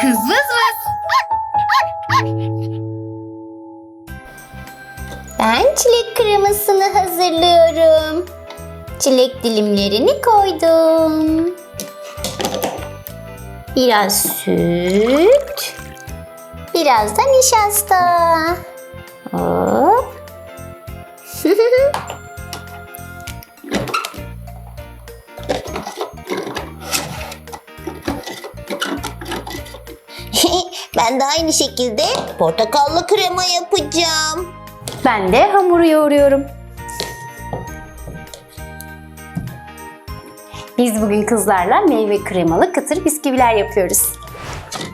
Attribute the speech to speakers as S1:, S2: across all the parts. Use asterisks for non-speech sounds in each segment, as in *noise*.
S1: Kız vız vız.
S2: Ben çilek kremasını hazırlıyorum. Çilek dilimlerini koydum. Biraz süt. Biraz da nişasta. Hop. *laughs* *laughs* ben de aynı şekilde portakallı krema yapacağım.
S1: Ben de hamuru yoğuruyorum. Biz bugün kızlarla meyve kremalı kıtır bisküviler yapıyoruz.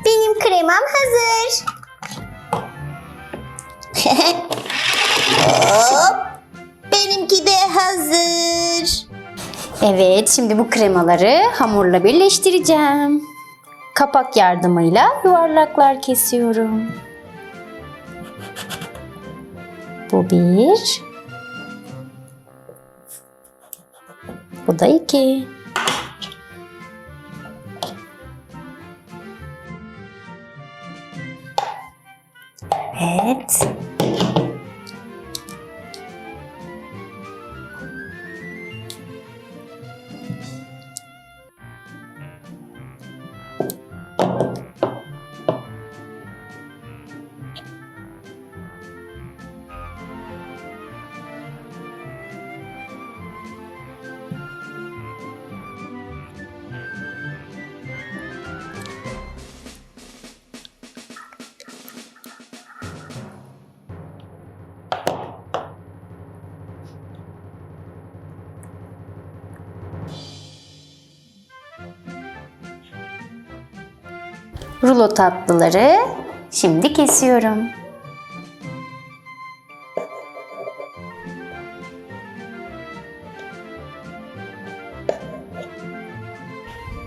S2: Benim kremam hazır. *laughs* Hop. Benimki de hazır.
S1: Evet, şimdi bu kremaları hamurla birleştireceğim. Kapak yardımıyla yuvarlaklar kesiyorum. Bu bir. Bu da iki. Evet. Ciao. Rulo tatlıları şimdi kesiyorum.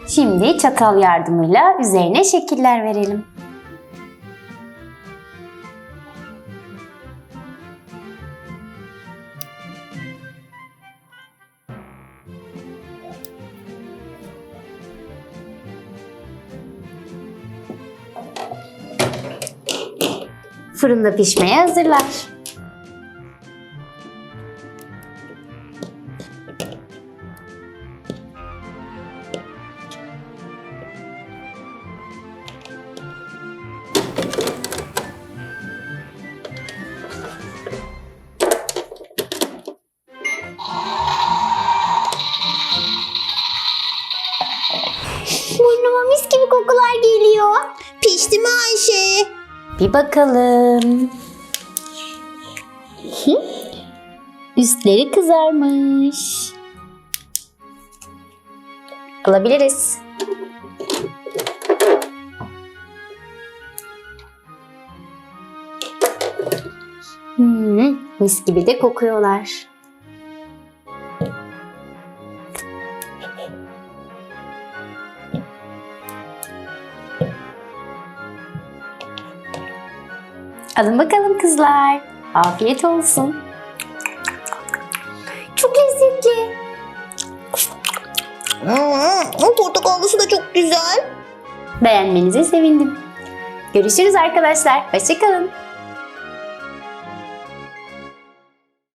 S1: Şimdi çatal yardımıyla üzerine şekiller verelim. Fırında pişmeye hazırlar.
S2: Burnuma mis gibi kokular geliyor. Pişti mi Ayşe?
S1: Bir bakalım. Üstleri kızarmış. Alabiliriz. Hmm, mis gibi de kokuyorlar. Alın bakalım kızlar. Afiyet olsun.
S2: Çok lezzetli. Hmm, portakallısı da çok güzel.
S1: Beğenmenize sevindim. Görüşürüz arkadaşlar. Hoşçakalın.